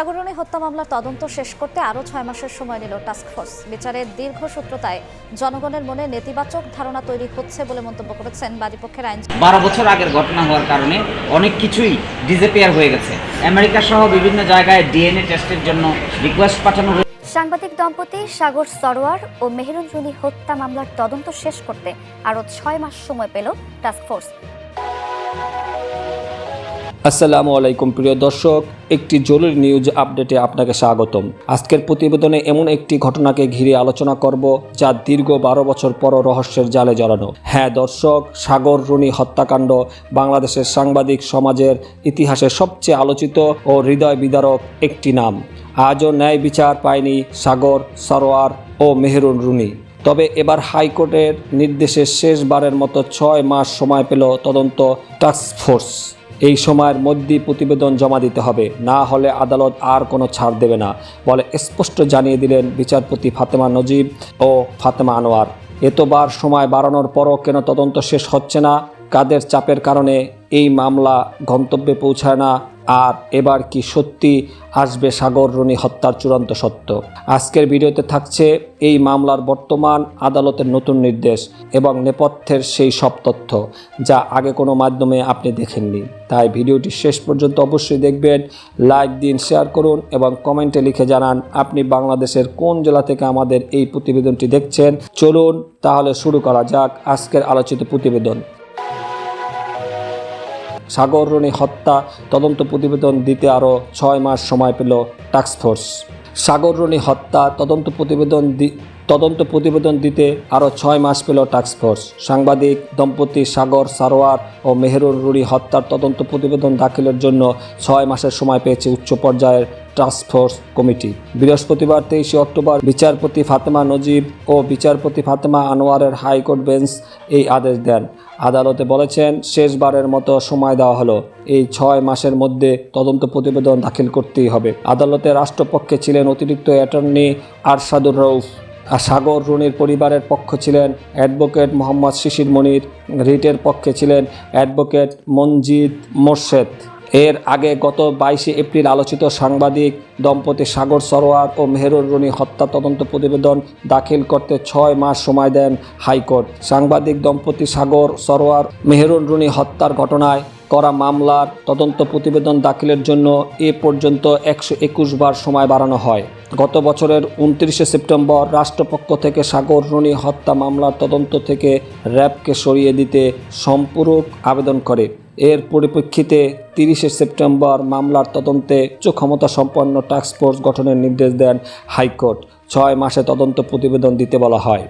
সাগরণী হত্যা মামলার তদন্ত শেষ করতে আরও ছয় মাসের সময় নিল টাস্কফোর্স বিচারের দীর্ঘসূত্রতায় জনগণের মনে নেতিবাচক ধারণা তৈরি হচ্ছে বলে মন্তব্য করেছেন বাদীপক্ষের আইনজীবী। বারো বছর আগের ঘটনা হওয়ার কারণে অনেক কিছুই ডিজেপিয়ার হয়ে গেছে। আমেরিকা সহ বিভিন্ন জায়গায় ডিএনএ টেস্টের জন্য রিকোয়েস্ট পাঠানো হয়েছে। সাংবাদিক দম্পতি সাগর সরোয়ার ও মেহেরুন জুনি হত্যা মামলার তদন্ত শেষ করতে আরও ছয় মাস সময় পেল টাস্কফোর্স আসসালামু আলাইকুম প্রিয় দর্শক, একটি জরুরি নিউজ আপডেটে আপনাকে স্বাগতম। আজকের প্রতিবেদনে এমন একটি ঘটনাকে ঘিরে আলোচনা করব, যা দীর্ঘ বারো বছর পর রহস্যের জালে জড়ানো। হ্যাঁ দর্শক, সাগর, রুনি হত্যাকাণ্ড বাংলাদেশের সাংবাদিক সমাজের ইতিহাসে সবচেয়ে আলোচিত ও হৃদয় বিদারক একটি নাম। আজও ন্যায় বিচার পায়নি সাগর, সরোয়ার ও মেহরুন রুনি। তবে এবার হাইকোর্টের নির্দেশে শেষবারের মতো ছয় মাস সময় পেল তদন্ত টাস্ক ফোর্স। এই সময়ের মধ্যেই প্রতিবেদন জমা দিতে হবে। না হলে আদালত আর কোনো ছাড় দেবে না, বলে স্পষ্ট জানিয়ে দিলেন বিচারপতি ফাতেমা নজিব ও ফাতেমা আনোয়ার। এতবার সময় বাড়ানোর পরও কেন তদন্ত শেষ হচ্ছে না? কাদের চাপের কারণে এই মামলা গন্তব্যে পৌঁছায় না? আর এবার কি সত্যি আসবে সাগর রনি হত্যার চূড়ান্ত সত্য? আজকের ভিডিওতে থাকছে এই মামলার বর্তমান আদালতের নতুন নির্দেশ এবং নেপথ্যের সেই সব তথ্য, যা আগে কোনো মাধ্যমে আপনি দেখেননি। তাই ভিডিওটি শেষ পর্যন্ত অবশ্যই দেখবেন, লাইক দিন, শেয়ার করুন এবং কমেন্টে লিখে জানান আপনি বাংলাদেশের কোন জেলা থেকে আমাদের এই প্রতিবেদনটি দেখছেন। চলুন তাহলে শুরু করা যাক আজকের আলোচিত প্রতিবেদন। সাগররণী হত্যা, তদন্ত প্রতিবেদন দিতে আরও ছয় মাস সময় পেল টাস্কফোর্স সাগররণী হত্যা, তদন্ত প্রতিবেদন তদন্ত প্রতিবেদন দিতে আরও ছয় মাস পেল টাস্কফোর্স সাংবাদিক দম্পতি সাগর, সারোয়ার ও মেহরুর রুড়ি হত্যার তদন্ত প্রতিবেদন দাখিলের জন্য ছয় মাসের সময় পেয়েছে উচ্চ পর্যায়ের টাস্কফোর্স কমিটি বৃহস্পতিবার তেইশে অক্টোবর বিচারপতি ফাতেমা নজিব ও বিচারপতি ফাতেমা আনোয়ারের হাইকোর্ট বেঞ্চ এই আদেশ দেন। আদালতে বলেছেন, শেষবারের মতো সময় দেওয়া হলো। এই ছয় মাসের মধ্যে তদন্ত প্রতিবেদন দাখিল করতেই হবে। আদালতে রাষ্ট্রপক্ষে ছিলেন অতিরিক্ত অ্যাটর্নি আরশাদুর রৌফ আর সাগর রুনির পরিবারের পক্ষ ছিলেন অ্যাডভোকেট মোহাম্মদ শিশির মনির। রিটের পক্ষে ছিলেন অ্যাডভোকেট মনজিদ মোর্শেদ। এর আগে গত বাইশে এপ্রিল আলোচিত সাংবাদিক দম্পতি সাগর সরোয়ার ও মেহরুর রুনি হত্যা তদন্ত প্রতিবেদন দাখিল করতে ছয় মাস সময় দেন হাইকোর্ট। সাংবাদিক দম্পতি সাগর সরোয়ার মেহরুন রুনি হত্যার ঘটনায় করা মামলার তদন্ত প্রতিবেদন দাখিলের জন্য এ পর্যন্ত একশো একুশ বার সময় বাড়ানো হয়। গত বছরের উনত্রিশে সেপ্টেম্বর রাষ্ট্রপক্ষ থেকে সাগর রুনি হত্যা মামলার তদন্ত থেকে র্যাবকে সরিয়ে দিতে সম্পূরক আবেদন করে। এর পরিপ্রেক্ষিতে তিরিশে সেপ্টেম্বর মামলার তদন্তে উচ্চ ক্ষমতা সম্পন্ন টাস্কফোর্স গঠনের নির্দেশ দেন হাইকোর্ট। ছয় মাসে তদন্ত প্রতিবেদন দিতে বলা হয়।